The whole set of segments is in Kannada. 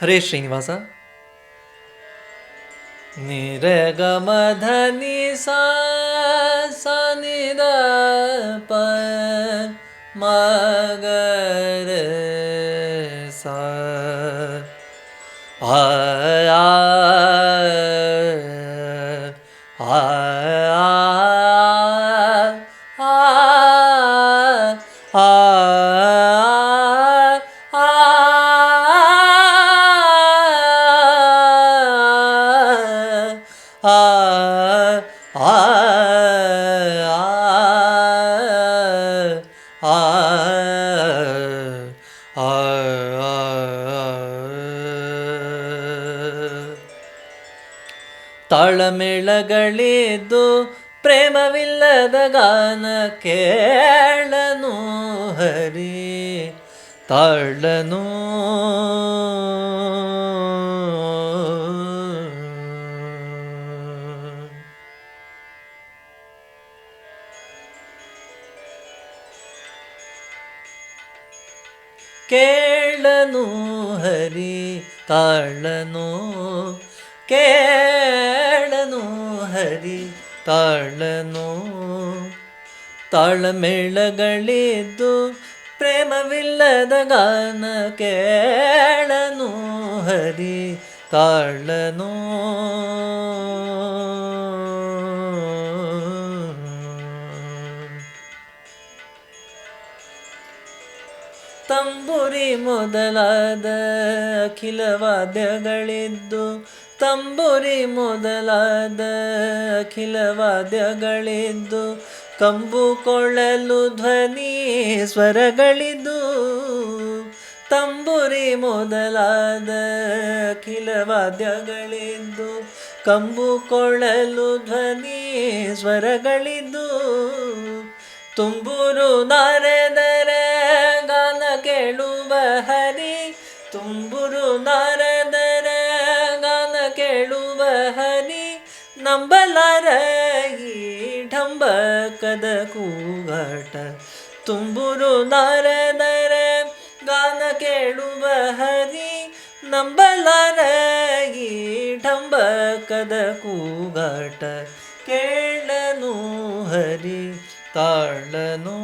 हरे श्रीनिवास निरग मधनि स मग ತಾಳಮೇಳಗಳಿದ್ದು ಪ್ರೇಮವಿಲ್ಲದ ಗಾನ ಕೇಳನು ಹರಿ ತಾಳನು. ಕೇಳನು ಹರಿ ತಾಳನು. ಕೇಳನು ಹರಿ ತಾಳನು. ತಾಳಮೇಳಗಳಿದ್ದು ಪ್ರೇಮವಿಲ್ಲದ ಗಾನ ಕೇಳನು ಹರಿ ತಾಳನು. ತಂಬುರಿ ಮೊದಲಾದ ಅಖಿಲ ವಾದ್ಯಗಳಿದ್ದು ತಂಬುರಿ ಮೊದಲಾದ ಅಖಿಲ ವಾದ್ಯಗಳಿದ್ದು, ಕಂಬು ಕೊಳ್ಳಲು ಧ್ವನಿ ಸ್ವರಗಳಿದ್ದು, ತಂಬುರಿ ಮೊದಲಾದ ಅಖಿಲ ವಾದ್ಯಗಳಿದ್ದು, ಕಂಬು ಕೊಳ್ಳಲು ಧ್ವನಿ ಸ್ವರಗಳಿದ್ದು, ತುಂಬುರು ನಾರದರ ಗಾನ ಕೇಳುವ ಹರಿ, ತುಂಬುರು ನಾರದರ ನಂಬಲಾರ ಈ ಢಂಬಕದ ಕೂಗಾಟ. ತುಂಬುರು ನಾರದರ ಗಾನ ಕೇಳುವ ಹರಿ ನಂಬಲಾರ ಈ ಢಂಬಕದ ಕೂಗಾಟ. ಕೇಳನು ಹರಿ ತಾಳನು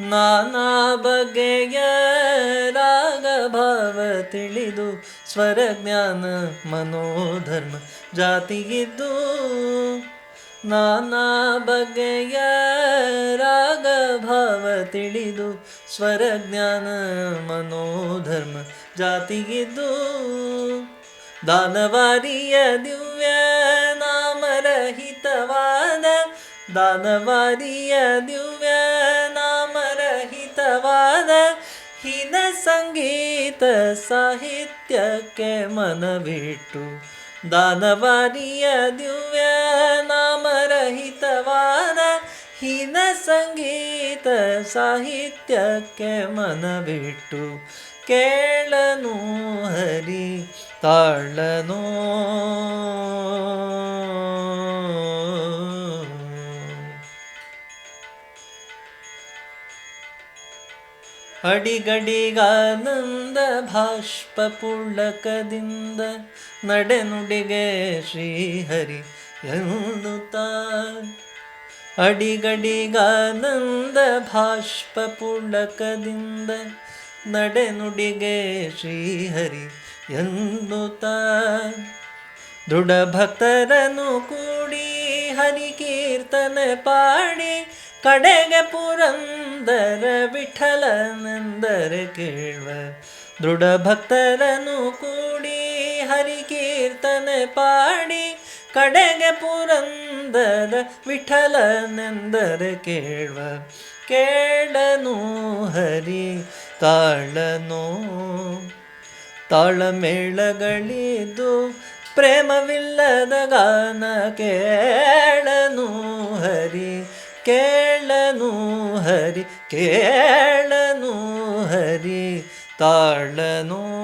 ನಾನಾ ಬಗೆಯ ರಾಗಭಾವ ತಿಳಿದು ಸ್ವರ ಜ್ಞಾನ ಮನೋಧರ್ಮ ಜಾತಿಗಿದ್ದು. ನಾನಾ ಬಗೆಯ ರಾಗಭಾವ ತಿಳಿದು ಸ್ವರ ಜ್ಞಾನ ಮನೋಧರ್ಮ ಜಾತಿಗಿದ್ದು. ದಾನವಾರಿಯ ದಿವ್ಯ ನಾಮರಹಿತವಾದ ದಾನವಾರಿಯ ದಿವ್ಯ ನಾಮರಹಿತವಾದ ಹೀನ ಸಂಗೀತ ಸಾಹಿತ್ಯಕ್ಕೆ ಮನವಿಟ್ಟು ದಾನವಾರಿಯ ದಿವ್ಯ ನಾಮರಹಿತವಾದ ಹೀನ ಸಂಗೀತ ಸಾಹಿತ್ಯಕ್ಕೆ ಮನವಿಟ್ಟು ಕೇಳನು ಹರಿ ತಾಳನು. ಅಡಿಗಡಿಗಾನಂದ ಭಾಷ್ಪ ಪುಳ್ಳಕದಿಂದ ನಡೆನುಡಿಗೆ ಶ್ರೀಹರಿ ಎನ್ನುತ್ತ. ಅಡಿಗಡಿಗಾನಂದ ಭಾಷ್ಪ ಪುಳ್ಳಕದಿಂದ ನಡೆನುಡಿಗೆ ಶ್ರೀಹರಿ ಎನ್ನುತ್ತ. ದೃಢ ಭಕ್ತರನ್ನು ಕೂಡಿ ಹರಿ ಕೀರ್ತನೆ ಪಾಡಿ ಕಡೆಗೆ ಪುರಂದರ ವಿಠಲನೆಂದರೆ ಕೇಳುವ. ದೃಢ ಭಕ್ತರನ್ನು ಕೂಡಿ ಹರಿ ಕೀರ್ತನೆ ಪಾಡಿ, ಕಡೆಗೆ ಪುರಂದರ ವಿಠಲನೆಂದರೆ ಕೇಳುವ. ಕೇಳನು ಹರಿ, ತಾಳನು ತಾಳಮೇಳಗಳಿದ್ದು, ಪ್ರೇಮವಿಲ್ಲದ ಗಾನ ಕೇಳನು ಹರಿ. ಕೇಳನು ಹರಿ ಕೇಳನು ಹರಿ ತಾಳನು